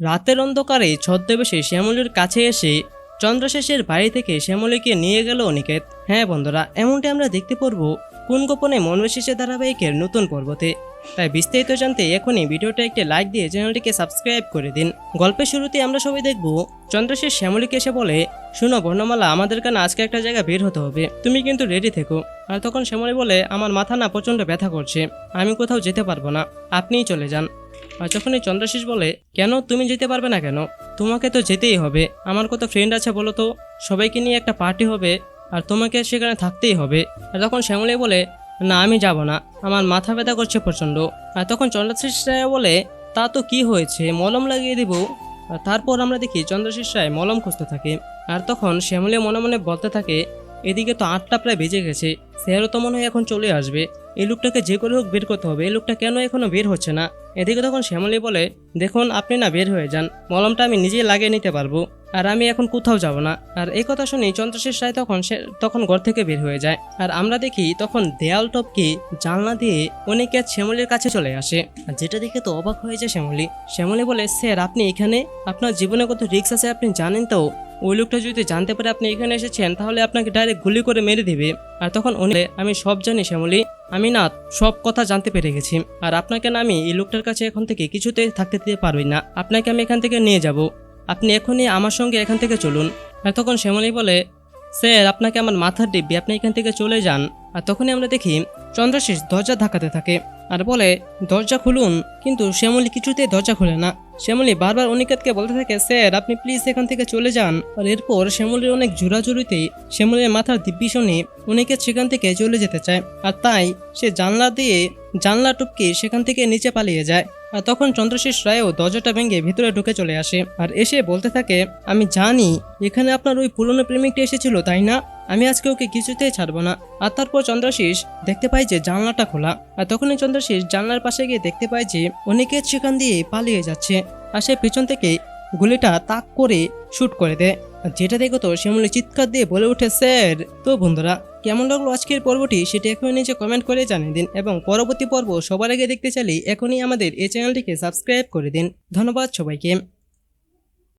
রাতের অন্ধকারে ছদ্মবেশে শ্যামলীর কাছে এসে চন্দ্রশেষের বাড়ি থেকে শ্যামলীকে নিয়ে গেল অনিকেত হ্যাঁ বন্ধুরা, এমনটি আমরা দেখতে পারব কোন গোপনে মনবেশিসে ধারাবাহিকের নতুন পর্বতে। তাই বিস্তারিত জানতে এখনই ভিডিওটা একটি লাইক দিয়ে চ্যানেলটিকে সাবস্ক্রাইব করে দিন। গল্পের শুরুতে আমরা সবাই দেখব, চন্দ্রশেষ শ্যামলীকে এসে বলে, শুনো বর্ণমালা, আমাদের কানে আজকে একটা জায়গা বের হতে হবে। তুমি কিন্তু রেডি থেকো। আর তখন শ্যামলী বলে, আমার মাথা না প্রচণ্ড ব্যথা করছে। আমি কোথাও যেতে পারব না। আপনিই চলে যান। আর যখনই চন্দ্রশেষ বলে, কেন তুমি যেতে পারবে না কেন? তোমাকে তো যেতেই হবে। আমার কত ফ্রেন্ড আছে বলো তো? সবাইকে নিয়ে একটা পার্টি হবে আর তোমাকে সেখানে থাকতেই হবে। আর তখন শ্যামলী বলে, না, আমি যাব না। আমার মাথা ব্যথা করছে প্রচণ্ড। আর তখন চন্দ্রশেষ রায় বলে, তা তো কি হয়েছে? মলম লাগিয়ে দিব। আর তারপর আমরা দেখি চন্দ্রশেষ রায় মলম খুঁজতে থাকে। আর তখন শ্যামলী মনে মনে বলতে থাকে এদিকে তো আটটা প্রায় বেজে গেছে। স্যারও তো মনে হয় এখন চলে আসবে। এই লোকটাকে যে করে হোক বের করতে হবে। এই লোকটা কেন এখনও বের হচ্ছে না? এদিকে তখন শ্যামলী বলে, দেখুন, আপনি না বের হয়ে যান। মলমটা আমি নিজেই লাগিয়ে নিতে পারব। আর আমি এখন কোথাও যাব না। আর এই কথা শুনি চন্দ্রশেষ রায় তখন সে তখন ঘর থেকে বের হয়ে যায়। আর আমরা দেখি তখন দেয়াল টপকে জানলা দিয়ে অনেকে শ্যামলির কাছে চলে আসে। আর যেটা দেখে তো অবাক হয়ে যায় শ্যামলী। শ্যামলী বলে, স্যার, আপনি এখানে? আপনার জীবনে কত রিস্ক আছে আপনি জানেন তো? ওই লোকটা যদি জানতে পারে আপনি এখানে এসেছেন, তাহলে আপনাকে ডাইরেক্ট গুলি করে মেরে দেবে। আর তখন উনি আমি সব জানি শ্যামলী। আমি না সব কথা জানতে পেরে গেছি। আর আপনাকে না আমি এই লোকটার কাছে এখন থেকে কিছুতে থাকতে দিতে পারবই না। আপনাকে আমি এখান থেকে নিয়ে যাব। আপনি এখনই আমার সঙ্গে এখান থেকে চলুন। আর তখন শ্যামলী বলে, স্যার, আপনাকে আমার মাথার ডিব্বি, আপনি এখান থেকে চলে যান। আর তখনই আমরা দেখি চন্দ্রশেষ দরজা ধাক্কাতে থাকে। আর বলে, দরজা খুলুন। কিন্তু শ্যামলী কিছুতেই দরজা খুলে না। শ্যামলী বারবার অনিকেতকে বলতে থাকে, স্যার, আপনি প্লিজ এখান থেকে চলে যান। আর এরপর শ্যামলীর অনেক জোরাজুরিতেই শ্যামলীর মাথার দিব্যি শুনে অনিকেত সেখান থেকে চলে যেতে চায়। আর তাই সে জানলা দিয়ে জানলা টুপকে সেখান থেকে নিচে পালিয়ে যায়। আর তখন চন্দ্রশেষ রায়ও দরজাটা ভেঙে ভিতরে ঢুকে চলে আসে। আর এসে বলতে থাকে, আমি জানি এখানে আপনার ওই পুরনো প্রেমিকটি এসেছিল, তাই না? আমি আজকে ওকে কিছুতেই ছাড়বো না। আর তারপর চন্দ্রশেষ দেখতে পাই যে জানলাটা খোলা। আর তখনই চন্দ্রশেষ জানলার পাশে গিয়ে দেখতে পায় যে অনেকের সেখান দিয়ে পালিয়ে যাচ্ছে। আর সে পিছন থেকে গুলিটা তাক করে শ্যুট করে দেয়। যেটা দেখো তো শ্যামলী চিৎকার দিয়ে বলে উঠে, স্যার, তো বন্ধুরা, কেমন লাগল আজকের পর্বটি? সেটি এখনই নিচে কমেন্ট করে জানিয়ে দিন এবং পরবর্তী পর্ব সবার আগে দেখতে চাইলে এখনই আমাদের এই চ্যানেলটিকে সাবস্ক্রাইব করে দিন। ধন্যবাদ সবাইকে।